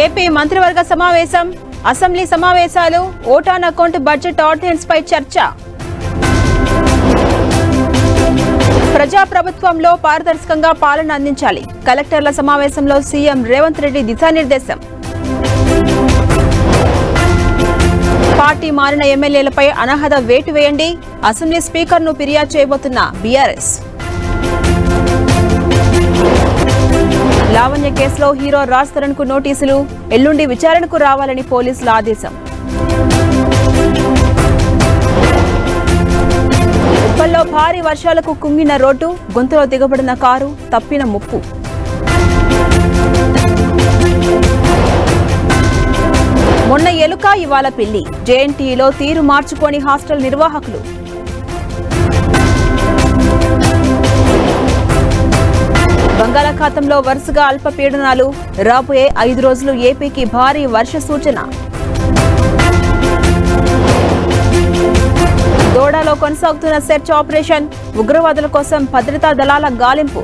AP మంత్రివర్గ సమావేశం assembly సమావేశాలు vote on account budget ordinance పై చర్చ. ప్రజాప్రభుత్వంలో పారదర్శకంగా పాలన అందించాలి. కలెక్టర్ల సమావేశంలో సీఎం రేవంత్ రెడ్డి దిశానిర్దేశం. పార్టీ మారిన ఎమ్మెల్యేలపై అనర్హత వేటు వేయండి. అసెంబ్లీ స్పీకర్ను ఫిర్యాదు చేయబోతున్న బీఆర్ఎస్. లావణ్య కేసులో హీరో రాజ్ తరుణ్కు నోటీసులు ఎల్లుండి విచారణకు రావాలని పోలీసుల ఆదేశం. ఉప్పల్లో భారీ వర్షాలకు కుంగిన రోడ్డు గొంతులో దిగబడిన కారు తప్పిన ముప్పు. మొన్న ఎలుక ఇవాళ పిల్లి. జేఎన్టీలో తీరు మార్చుకొని హాస్టల్ నిర్వాహకులు. బంగాళాఖాతంలో వరుసగా అల్పపీడనాలు రాబోయే ఐదు రోజులు ఏపీకి భారీ వర్ష సూచన. దోడాలో కొనసాగుతున్న సెర్చ్ ఆపరేషన్ ఉగ్రవాదుల కోసం భద్రతా దళాల గాలింపు.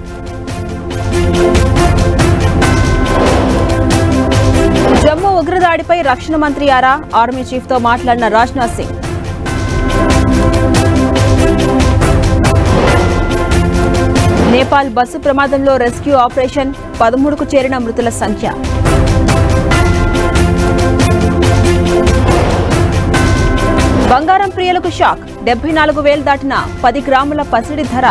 జమ్మూ ఉగ్రదాడిపై రక్షణ మంత్రి ఆరా ఆర్మీ చీఫ్తో మాట్లాడిన రాజ్నాథ్ సింగ్. నేపాల్ బస్సు ప్రమాదంలో రెస్క్యూ ఆపరేషన్ పదమూడుకు చేరిన మృతుల సంఖ్య. బంగారం ప్రియులకు షాక్. డెబ్బై నాలుగు వేలు దాటిన పది గ్రాముల పసిడి ధర.